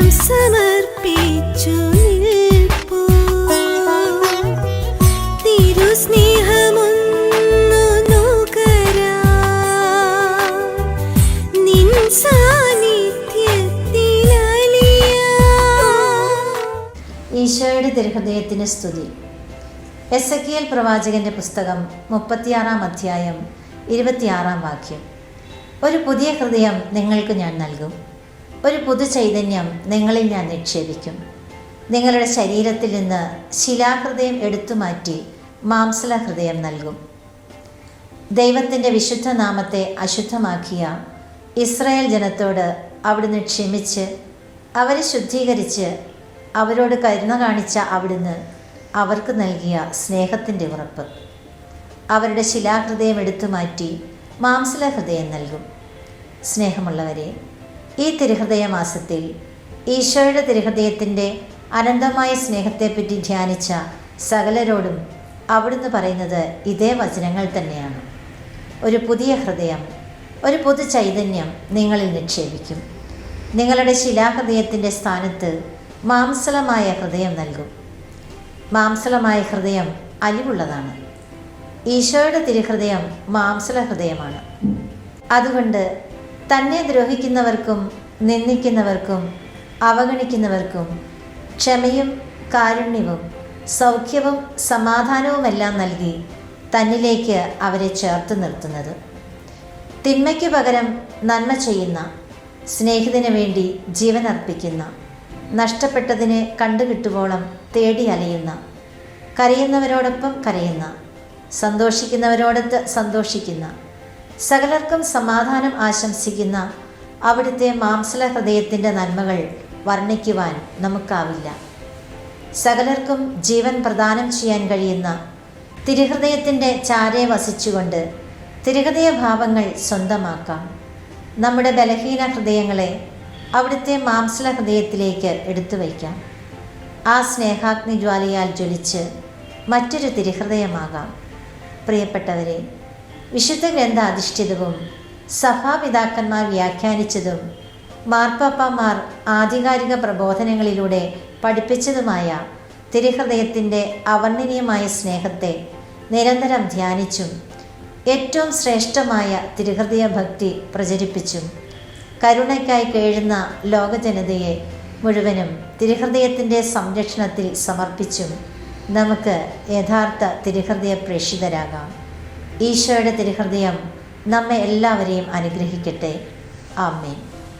നിൻ ഈശോയുടെ തിരുഹൃദയത്തിന് സ്തുതി. എസ് എ എൽ പ്രവാചകന്റെ പുസ്തകം മുപ്പത്തിയാറാം അധ്യായം ഇരുപത്തിയാറാം വാക്യം. ഒരു പുതിയ ഹൃദയം നിങ്ങൾക്ക് ഞാൻ നൽകും. ഒരു പുതു ചൈതന്യം നിങ്ങളിൽ ഞാൻ നിക്ഷേപിക്കും. നിങ്ങളുടെ ശരീരത്തിൽ നിന്ന് ശിലാഹൃദയം എടുത്തുമാറ്റി മാംസല ഹൃദയം നൽകും. ദൈവത്തിന്റെ വിശുദ്ധ നാമത്തെ അശുദ്ധമാക്കിയ ഇസ്രായേൽ ജനത്തോട് അവിടുന്ന് ക്ഷമിച്ച് അവരെ ശുദ്ധീകരിച്ച് അവരോട് കരുണ കാണിച്ച അവിടുന്ന് അവർക്ക് നൽകിയ സ്നേഹത്തിന്റെ ഉറപ്പ്. അവരുടെ ശിലാഹൃദയം എടുത്തു മാറ്റി മാംസല ഹൃദയം നൽകും. സ്നേഹമുള്ളവരെ ഈ തിരുഹൃദയ മാസത്തിൽ ഈശോയുടെ തിരുഹൃദയത്തിന്റെ അനന്തമായ സ്നേഹത്തെപ്പറ്റി ധ്യാനിച്ച സകലരോടും അവിടുന്ന് പറയുന്നത് ഇതേ വചനങ്ങൾ തന്നെയാണ്. ഒരു പുതിയ ഹൃദയം ഒരു പുതു ചൈതന്യം നിങ്ങളിൽ നിക്ഷേപിക്കും. നിങ്ങളുടെ ശിലാഹൃദയത്തിന്റെ സ്ഥാനത്ത് മാംസലമായ ഹൃദയം നൽകും. മാംസലമായ ഹൃദയം അലിവുള്ളതാണ്. ഈശോയുടെ തിരുഹൃദയം മാംസല ഹൃദയമാണ്. അതുകൊണ്ട് തന്നെ ദ്രോഹിക്കുന്നവർക്കും നിന്ദിക്കുന്നവർക്കും അവഗണിക്കുന്നവർക്കും ക്ഷമയും കാരുണ്യവും സൗഖ്യവും സമാധാനവുമെല്ലാം നൽകി തന്നിലേക്ക് അവരെ ചേർത്ത് നിർത്തുന്നത്. തിന്മയ്ക്ക് പകരം നന്മ ചെയ്യുന്ന സ്നേഹിതന് വേണ്ടി ജീവൻ അർപ്പിക്കുന്ന നഷ്ടപ്പെട്ടതിനെ കണ്ടുകിട്ടുവോളം തേടി അലയുന്ന കരയുന്നവരോടൊപ്പം കരയുന്ന സന്തോഷിക്കുന്നവരോടൊത്ത് സന്തോഷിക്കുന്ന സകലർക്കും സമാധാനം ആശംസിക്കുന്ന അവിടുത്തെ മാംസല ഹൃദയത്തിന്റെ നന്മകൾ വർണിക്കുവാൻ നമുക്കാവില്ല. സകലർക്കും ജീവൻ പ്രദാനം ചെയ്യാൻ കഴിയുന്ന തിരുഹൃദയത്തിന്റെ ചാരെ വസിച്ചുകൊണ്ട് തിരുഹൃദയ ഭാവങ്ങൾ സ്വന്തമാക്കാം. നമ്മുടെ ബലഹീന ഹൃദയങ്ങളെ അവിടുത്തെ മാംസല ഹൃദയത്തിലേക്ക് എടുത്തു വയ്ക്കാം. ആ സ്നേഹാഗ്നി ജ്വാലയാൽ ജ്വലിച്ച് മറ്റൊരു തിരുഹൃദയമാകാം. പ്രിയപ്പെട്ടവരെ വിശുദ്ധ ഗ്രന്ഥ അധിഷ്ഠിതവും സഭാപിതാക്കന്മാർ വ്യാഖ്യാനിച്ചതും മാർപ്പാപ്പമാർ ആധികാരിക പ്രബോധനങ്ങളിലൂടെ പഠിപ്പിച്ചതുമായ തിരുഹൃദയത്തിന്റെ അവർണനീയമായ സ്നേഹത്തെ നിരന്തരം ധ്യാനിച്ചും ഏറ്റവും ശ്രേഷ്ഠമായ തിരുഹൃദയ ഭക്തി പ്രചരിപ്പിച്ചും കരുണയ്ക്കായി കേഴുന്ന ലോകജനതയെ മുഴുവനും തിരുഹൃദയത്തിന്റെ സംരക്ഷണത്തിൽ സമർപ്പിച്ചും നമുക്ക് യഥാർത്ഥ തിരുഹൃദയ പ്രേക്ഷിതരാകാം ഈശോയുടെ തിരുഹൃദയം നമ്മെ എല്ലാവരെയും അനുഗ്രഹിക്കട്ടെ. ആമേൻ.